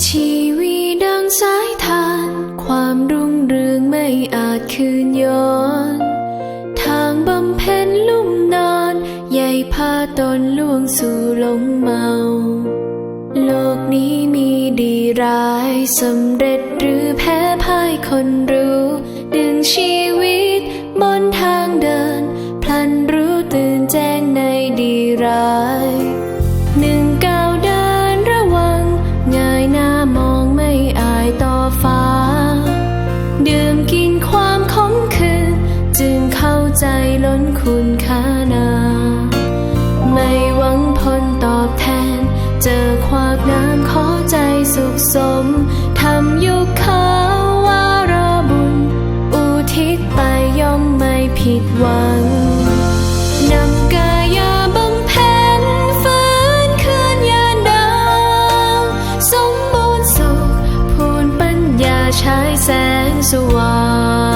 ชีวิตดังสายทาน ความรุ่งเรืองไม่อาจคืนย้อน ทางบำเพ็ญลุ่มนอนใหญ่พาตนล่วงสู่หลงเมา โลกนี้มีดีร้ายสำเร็จหรือแพ้พ่ายคนรู้ ดึงชีวิตบนทางเดิน พลันรู้ตื่นแจ้งในดีร้าย สมทำยุคาวารบุญ อุทิศไปย่อมไม่ผิดหวังนำกายาบำเพ็ญฟื้นคืนยานดาวสมบูรณ์สุข พูนปัญญาฉายแสงสว่าง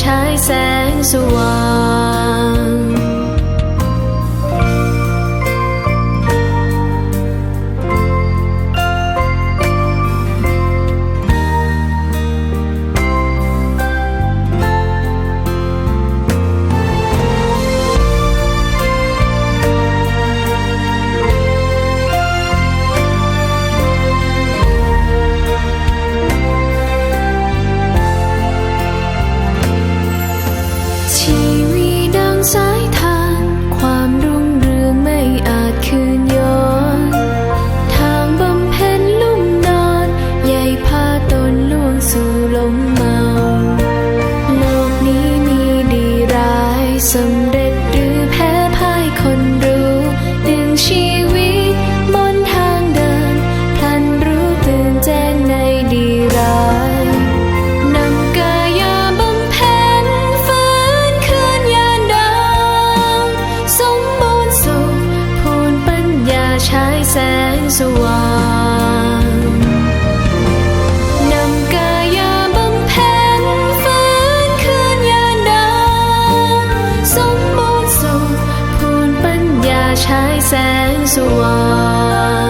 ฉายแสงสว่าง ชีวีดังสายทาน ความรุ่งเรืองไม่อาจคืนย้อน ทางบำเพ็ญลุ่มนอนใหญ่พาตนล่วงสู่ลมเมา โลกนี้มีดีร้ายสำเร็จ ฉายแสงสว่างนำกายาบำเพ็ญฟื้นคืนยานดาสมบูรณ์สุขพูนปัญญาฉายแสงสว่าง